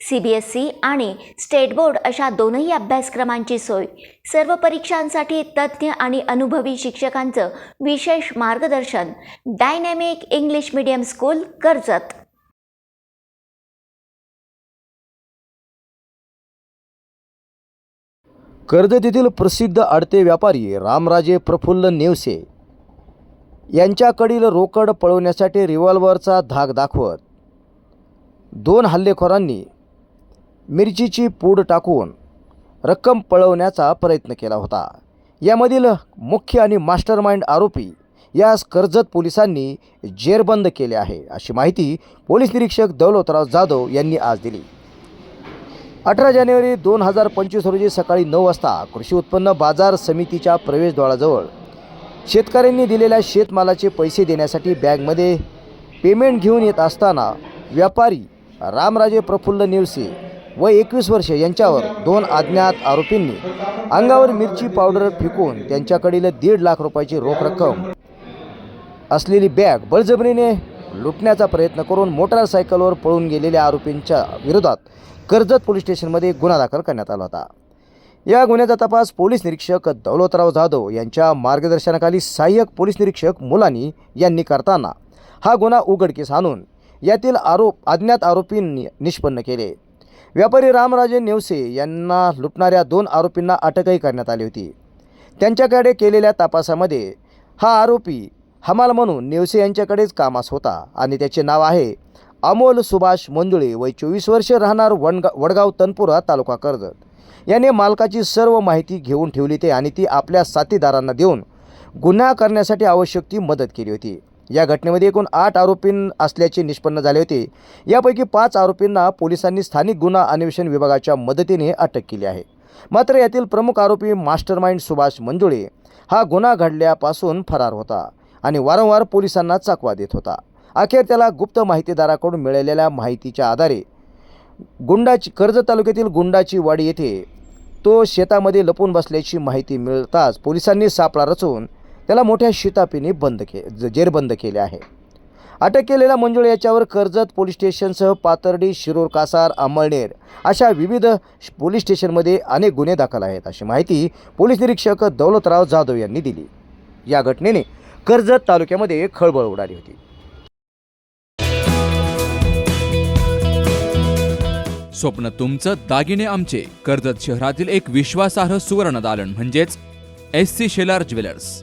C B S C आणि state board अशा दोनही अभ्यासक्रमांची सोय. सर्व परीक्षांसाठी तज्ज्ञ आणि अनुभवी शिक्षकांचं विशेष मार्गदर्शन. Dynamic English medium school Karjat. Karjat येथील प्रसिद्ध आडते व्यापारी रामराजे प्रफुल्ल नेवसे यांच्याकडील रोकड पळवण्यासाठी रिव्हॉल्व्हरचा धाक दाखवत दोन हल्लेखोरांनी मिरचीची पूड टाकून रक्कम पळवण्याचा प्रयत्न केला होता. यामधील मुख्य आणि मास्टरमाइंड आरोपी यास कर्जत पोलिसांनी जेरबंद केले आहे अशी माहिती पोलीस निरीक्षक दौलतराव जाधव यांनी आज दिली. अठरा जानेवारी दोन हजार पंचवीस रोजी सकाळी नऊ वाजता कृषी उत्पन्न बाजार समितीच्या प्रवेशद्वाराजवळ शेतकऱ्यांनी दिलेल्या शेतमालाचे पैसे देण्यासाठी बॅगमध्ये पेमेंट घेऊन येत असताना व्यापारी रामराजे प्रफुल्ल निवसे व एकवीस वर्ष यांच्यावर दोन अज्ञात आरोपींनी अंगावर मिरची पावडर फेकून त्यांच्याकडील दीड लाख रुपयाची रोख रक्कम असलेली बॅग बळजबरीने लुटण्याचा प्रयत्न करून मोटारसायकलवर पळून गेलेल्या आरोपींच्या विरोधात कर्जत पोलीस स्टेशनमध्ये गुन्हा दाखल करण्यात आला होता. या गुन्ह्याचा तपास पोलीस निरीक्षक दौलतराव जाधव यांच्या मार्गदर्शनाखाली सहाय्यक पोलीस निरीक्षक मुलानी यांनी करताना हा गुन्हा उघडकीस आणून यातील आरोप अज्ञात आरोपींनी निष्पन्न केले. व्यापारी रामराजे नेवसे यांना लुटणाऱ्या दोन आरोपींना अटकही करण्यात आली होती. त्यांच्याकडे केलेल्या तपासामध्ये हा आरोपी हमाल म्हणून नेवसे यांच्याकडेच कामास होता आणि त्याचे नाव आहे अमोल सुभाष मंजुळे वय चोवीस वर्ष राहणार वणगा वडगाव तनपुरा तालुका कर्जत. याने मालकाची सर्व माहिती घेऊन ठेवली ते आणि ती आपल्या साथीदारांना देऊन गुन्हा करण्यासाठी आवश्यक ती मदत केली होती. या घटनेमध्ये एकूण आठ आरोपी असल्याचे निष्पन्न झाले होते. यापैकी पाच आरोपींना पोलिसांनी स्थानिक गुन्हा अन्वेषण विभागाच्या मदतीने अटक केली आहे. मात्र यातील प्रमुख आरोपी मास्टरमाइंड सुभाष मंजुळे हा गुन्हा घडल्यापासून फरार होता आणि वारंवार पोलिसांना चकवा देत होता. अखेर त्याला गुप्त माहितीदाराकडून मिळालेल्या माहितीच्या आधारे गुंडाची कर्जत तालुक्यातील गुंडाची वाडी येथे तो शेतामध्ये लपून बसल्याची माहिती मिळताच पोलिसांनी सापळा रचून त्याला मोठ्या शितापीने बंद के ज- जेरबंद केले आहे. अटक केलेल्या मंजुळ याच्यावर कर्जत पोलीस स्टेशनसह पातर्डी शिरूर कासार अंमळनेर अशा विविध पोलीस स्टेशनमध्ये अनेक गुन्हे दाखल आहेत अशी माहिती पोलीस निरीक्षक दौलतराव जाधव यांनी दिली. या घटनेने कर्जत तालुक्यामध्ये खळबळ उडाली होती. स्वप्न तुमचं दागिने आमचे. कर्जत शहरातील एक विश्वासार्ह सुवर्ण दालन म्हणजेच एस सी शेलार ज्वेलर्स.